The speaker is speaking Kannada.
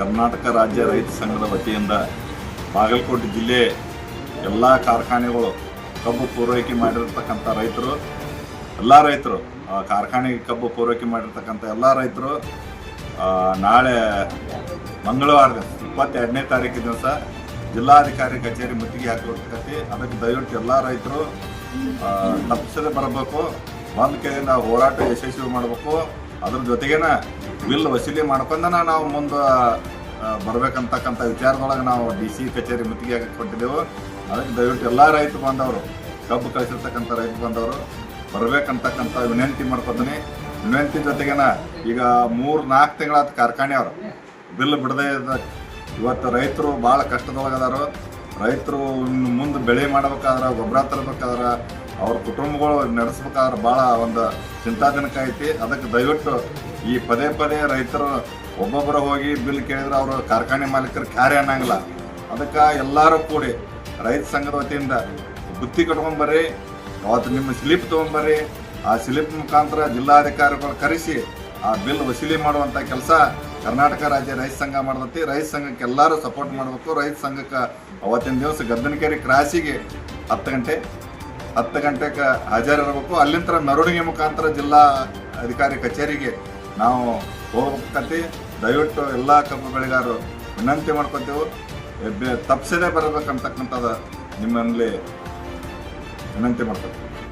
ಕರ್ನಾಟಕ ರಾಜ್ಯ ರೈತ ಸಂಘದ ವತಿಯಿಂದ ಬಾಗಲಕೋಟೆ ಜಿಲ್ಲೆ ಎಲ್ಲ ಕಾರ್ಖಾನೆಗಳು ಕಬ್ಬು ಪೂರೈಕೆ ಮಾಡಿರ್ತಕ್ಕಂಥ ರೈತರು, ಎಲ್ಲ ರೈತರು ಕಾರ್ಖಾನೆಗೆ ಕಬ್ಬು ಪೂರೈಕೆ ಮಾಡಿರ್ತಕ್ಕಂಥ ಎಲ್ಲ ರೈತರು ನಾಳೆ ಮಂಗಳವಾರ ಇಪ್ಪತ್ತೆರಡನೇ ತಾರೀಕು ದಿವಸ ಜಿಲ್ಲಾಧಿಕಾರಿ ಕಚೇರಿ ಮುತ್ತಿಗೆ ಹಾಕಿರ್ತಕ್ಕಂಥ ಅದಕ್ಕೆ ದಯವಿಟ್ಟು ಎಲ್ಲ ರೈತರು ತಪ್ಪಿಸದೆ ಬರಬೇಕು. ಒಂದು ಕೈಯಿಂದ ಹೋರಾಟ ಯಶಸ್ವಿ ಮಾಡಬೇಕು. ಅದ್ರ ಜೊತೆಗೇನ ಬಿಲ್ ವಸೂಲಿ ಮಾಡ್ಕೊಂಡನ ನಾವು ಮುಂದೆ ಬರ್ಬೇಕಂತಕ್ಕಂಥ ವಿಚಾರದೊಳಗೆ ನಾವು ಡಿ ಸಿ ಕಚೇರಿ ಮುತ್ತಿಗೆ ಕೊಟ್ಟಿದ್ದೆವು. ಅದಕ್ಕೆ ದಯವಿಟ್ಟು ಎಲ್ಲ ರೈತ ಬಂದವರು, ಕಬ್ಬು ಕಳಿಸಿರ್ತಕ್ಕಂಥ ರೈತ ಬಂದವರು, ಬರಬೇಕಂತಕ್ಕಂಥ ವಿನಂತಿ ಮಾಡ್ಕೊತೀನಿ. ವಿನಂತಿ ಜೊತೆಗೇನ ಈಗ ಮೂರು, ನಾಲ್ಕು ತಿಂಗಳಾದ ಕಾರ್ಖಾನೆ ಅವರು. ಬಿಲ್ ಬಿಡದೇ ಇವತ್ತು ರೈತರು ಭಾಳ ಕಷ್ಟದೊಳಗದಾರು. ರೈತರು ಇನ್ನು ಮುಂದೆ ಬೆಳೆ ಮಾಡ್ಬೇಕಾದ್ರೆ, ಗೊಬ್ಬರ ತರಬೇಕಾದ್ರೆ ಅವ್ರ ಕುಟುಂಬಗಳು ನಡೆಸ್ಬೇಕಾದ್ರೆ ಭಾಳ ಒಂದು ಚಿಂತಾಜನಕ ಐತಿ. ಅದಕ್ಕೆ ದಯವಿಟ್ಟು ಈ ಪದೇ ಪದೇ ರೈತರು ಒಬ್ಬೊಬ್ಬರು ಹೋಗಿ ಬಿಲ್ ಕೇಳಿದ್ರೆ ಅವರು ಕಾರ್ಖಾನೆ ಮಾಲೀಕರು ಕಾರ್ಯ ಅನ್ನಂಗಿಲ್ಲ. ಅದಕ್ಕೆ ಎಲ್ಲರೂ ಕೂಡಿ ರೈತ ಸಂಘದ ವತಿಯಿಂದ ಬುತ್ತಿ ಕಟ್ಕೊಂಬರ್ರಿ ಅವತ್ತು ನಿಮ್ಮ ಸ್ಲಿಪ್ ತೊಗೊಂಬರ್ರಿ ಆ ಸ್ಲಿಪ್ ಮುಖಾಂತರ ಜಿಲ್ಲಾಧಿಕಾರಿಗಳು ಕರೆಸಿ ಆ ಬಿಲ್ ವಸೂಲಿ ಮಾಡುವಂಥ ಕೆಲಸ ಕರ್ನಾಟಕ ರಾಜ್ಯ ರೈತ ಸಂಘ ಮಾಡ್ತೈತಿ. ರೈತ ಸಂಘಕ್ಕೆ ಎಲ್ಲರೂ ಸಪೋರ್ಟ್ ಮಾಡಬೇಕು. ರೈತ ಸಂಘಕ್ಕೆ ಅವತ್ತಿನ ದಿವಸ ಗದ್ದನಕೇರಿ ಕ್ರಾಸಿಗೆ ಹತ್ತು ಗಂಟೆ ಹತ್ತು ಗಂಟೆಗೆ ಹಾಜರಿರಬೇಕು. ಅಲ್ಲಿಂದ ಮೆರವಣಿಗೆ ಮುಖಾಂತರ ಜಿಲ್ಲಾ ಅಧಿಕಾರಿ ಕಚೇರಿಗೆ ನಾವು ಹೋಗ್ಬೇಕಂತ. ದಯವಿಟ್ಟು ಎಲ್ಲ ಕಬ್ಬು ಬೆಳೆಗಾರರು ವಿನಂತಿ ಮಾಡ್ಕೊತೇವೆ. ತಪ್ಪಿಸದೇ ಬರಬೇಕಂತಕ್ಕಂಥದ್ದು ನಿಮ್ಮಲ್ಲಿ ವಿನಂತಿ ಮಾಡ್ಕೊತೀವಿ.